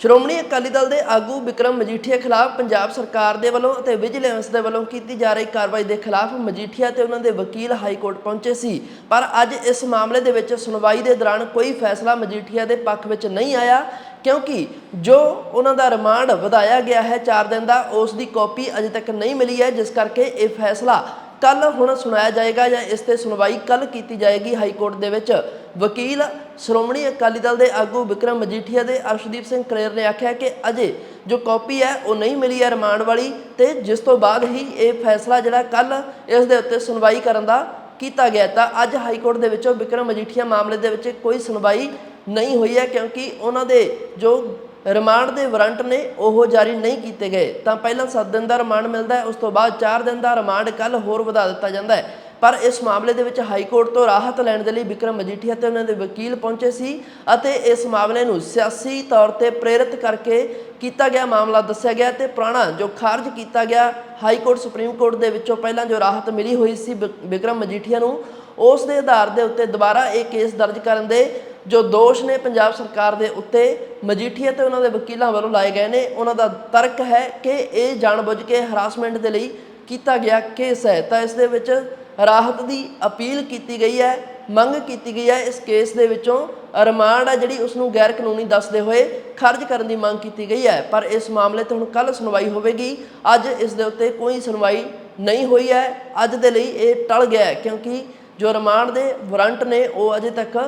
ਸ਼੍ਰੋਮਣੀ ਅਕਾਲੀ ਦਲ ਦੇ ਆਗੂ ਵਿਕਰਮ ਮਜੀਠੀਆ ਖਿਲਾਫ ਪੰਜਾਬ ਸਰਕਾਰ ਦੇ ਵੱਲੋਂ ਅਤੇ ਵਿਜੀਲੈਂਸ ਦੇ ਵੱਲੋਂ ਕੀਤੀ ਜਾ ਰਹੀ ਕਾਰਵਾਈ ਦੇ ਖਿਲਾਫ ਮਜੀਠੀਆ ਤੇ ਉਹਨਾਂ ਦੇ ਵਕੀਲ ਹਾਈ ਕੋਰਟ ਪਹੁੰਚੇ ਸੀ। ਪਰ ਅੱਜ ਇਸ ਮਾਮਲੇ ਦੇ ਵਿੱਚ ਸੁਣਵਾਈ ਦੇ ਦੌਰਾਨ ਕੋਈ ਫੈਸਲਾ ਮਜੀਠੀਆ ਦੇ ਪੱਖ ਵਿੱਚ ਨਹੀਂ ਆਇਆ, ਕਿਉਂਕਿ ਜੋ ਉਹਨਾਂ ਦਾ ਰਿਮਾਂਡ ਵਧਾਇਆ ਗਿਆ ਹੈ 4 ਦਿਨ ਦਾ, ਉਸ ਦੀ ਕਾਪੀ ਅਜੇ ਤੱਕ ਨਹੀਂ ਮਿਲੀ ਹੈ, ਜਿਸ ਕਰਕੇ ਇਹ ਫੈਸਲਾ ਕੱਲ ਹੁਣ ਸੁਣਾਇਆ ਜਾਏਗਾ ਜਾਂ ਇਸ ਤੇ ਸੁਣਵਾਈ ਕੱਲ ਕੀਤੀ ਜਾਏਗੀ ਹਾਈ ਕੋਰਟ ਦੇ ਵਿੱਚ। ਵਕੀਲ ਸ਼੍ਰੋਮਣੀ ਅਕਾਲੀ ਦਲ ਦੇ ਆਗੂ ਵਿਕਰਮ ਮਜੀਠੀਆ ਦੇ ਅਰਸ਼ਦੀਪ ਸਿੰਘ ਕਰੇਰ ਨੇ ਆਖਿਆ ਕਿ ਅਜੇ ਜੋ ਕਾਪੀ ਹੈ, ਉਹ ਨਹੀਂ ਮਿਲੀ ਹੈ ਰਿਮਾਂਡ ਵਾਲੀ ਤੇ ਜਿਸ ਤੋਂ ਬਾਅਦ ਹੀ ਇਹ ਫੈਸਲਾ ਜਿਹੜਾ ਕੱਲ ਇਸ ਦੇ ਉੱਤੇ ਸੁਣਵਾਈ ਕਰਨ ਦਾ ਕੀਤਾ ਗਿਆ ਤਾਂ ਅੱਜ ਹਾਈ ਕੋਰਟ ਦੇ ਵਿੱਚੋਂ ਵਿਕਰਮ ਮਜੀਠੀਆ ਮਾਮਲੇ ਦੇ ਵਿੱਚ ਕੋਈ ਸੁਣਵਾਈ ਨਹੀਂ ਹੋਈ ਹੈ ਕਿਉਂਕਿ ਉਹਨਾਂ ਦੇ ਜੋ ਰਿਮਾਂਡ ਦੇ ਵਾਰੰਟ ਨੇ, ਉਹ ਜਾਰੀ ਨਹੀਂ ਕੀਤੇ ਗਏ। ਤਾਂ ਪਹਿਲਾਂ 7 ਦਿਨ ਦਾ ਰਿਮਾਂਡ ਮਿਲਦਾ ਹੈ, ਉਸ ਤੋਂ ਬਾਅਦ 4 ਦਿਨ ਦਾ ਰਿਮਾਂਡ ਕੱਲ ਹੋਰ ਵਧਾ ਦਿੱਤਾ ਜਾਂਦਾ ਹੈ। ਪਰ ਇਸ ਮਾਮਲੇ ਦੇ ਵਿੱਚ ਹਾਈ ਕੋਰਟ ਤੋਂ ਰਾਹਤ ਲੈਣ ਦੇ ਲਈ ਵਿਕਰਮ ਮਜੀਠੀਆ ਤੇ ਉਹਨਾਂ ਦੇ ਵਕੀਲ ਪਹੁੰਚੇ ਸੀ ਅਤੇ ਇਸ ਮਾਮਲੇ ਨੂੰ ਸਿਆਸੀ ਤੌਰ ਤੇ ਪ੍ਰੇਰਿਤ ਕਰਕੇ ਕੀਤਾ ਗਿਆ ਮਾਮਲਾ ਦੱਸਿਆ ਗਿਆ ਤੇ ਪੁਰਾਣਾ ਜੋ ਖਾਰਜ ਕੀਤਾ ਗਿਆ ਹਾਈ ਕੋਰਟ, ਸੁਪਰੀਮ ਕੋਰਟ ਦੇ ਵਿੱਚੋਂ ਪਹਿਲਾਂ ਜੋ ਰਾਹਤ ਮਿਲੀ ਹੋਈ ਸੀ ਵਿਕ- ਵਿਕਰਮ ਮਜੀਠੀਆ ਨੂੰ, ਉਸ ਦੇ ਆਧਾਰ ਦੇ ਉੱਤੇ ਦੁਬਾਰਾ ਇਹ ਕੇਸ ਦਰਜ ਕਰਨ ਦੇ ਜੋ ਦੋਸ਼ ਨੇ ਪੰਜਾਬ ਸਰਕਾਰ ਦੇ ਉੱਤੇ, ਮਜੀਠੀਆ ਤੇ ਉਹਨਾਂ ਦੇ ਵਕੀਲਾਂ ਵੱਲੋਂ ਲਾਏ ਗਏ ਨੇ, ਉਹਨਾਂ ਦਾ ਤਰਕ ਹੈ ਕਿ ਇਹ ਜਾਣਬੁੱਝ ਕੇ ਹਰਾਸਮੈਂਟ ਦੇ ਲਈ ਕੀਤਾ ਗਿਆ ਕੇਸ ਹੈ। ਤਾਂ ਇਸ ਦੇ ਵਿੱਚ ਰਾਹਤ ਦੀ ਅਪੀਲ ਕੀਤੀ ਗਈ ਹੈ, ਮੰਗ ਕੀਤੀ ਗਈ ਹੈ ਇਸ ਕੇਸ ਦੇ ਵਿੱਚੋਂ। ਰਿਮਾਂਡ ਹੈ ਜਿਹੜੀ ਉਸ ਨੂੰ ਗੈਰ ਕਾਨੂੰਨੀ ਦੱਸਦੇ ਹੋਏ ਖਰਚ ਕਰਨ ਦੀ ਮੰਗ ਕੀਤੀ ਗਈ ਹੈ। ਪਰ ਇਸ ਮਾਮਲੇ ਤੇ ਹੁਣ ਕੱਲ ਸੁਣਵਾਈ ਹੋਵੇਗੀ। ਅੱਜ ਇਸ ਦੇ ਉੱਤੇ ਕੋਈ ਸੁਣਵਾਈ ਨਹੀਂ ਹੋਈ ਹੈ। ਅੱਜ ਦੇ ਲਈ ਇਹ ਟਲ ਗਿਆ ਹੈ ਕਿਉਂਕਿ ਜੋ ਰਿਮਾਂਡ ਦੇ ਵਾਰੰਟ ਨੇ, ਉਹ ਅਜੇ ਤੱਕ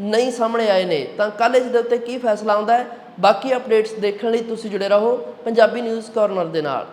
ਨਹੀਂ ਸਾਹਮਣੇ ਆਏ ਨੇ। ਤਾਂ ਕੱਲ ਇਸ ਦੇ ਉੱਤੇ ਕੀ ਫੈਸਲਾ ਆਉਂਦਾ ਹੈ? ਬਾਕੀ ਅਪਡੇਟਸ ਦੇਖਣ ਲਈ ਤੁਸੀਂ ਜੁੜੇ ਰਹੋ ਪੰਜਾਬੀ ਨਿਊਜ਼ ਕਾਰਨਰ ਦੇ ਨਾਲ।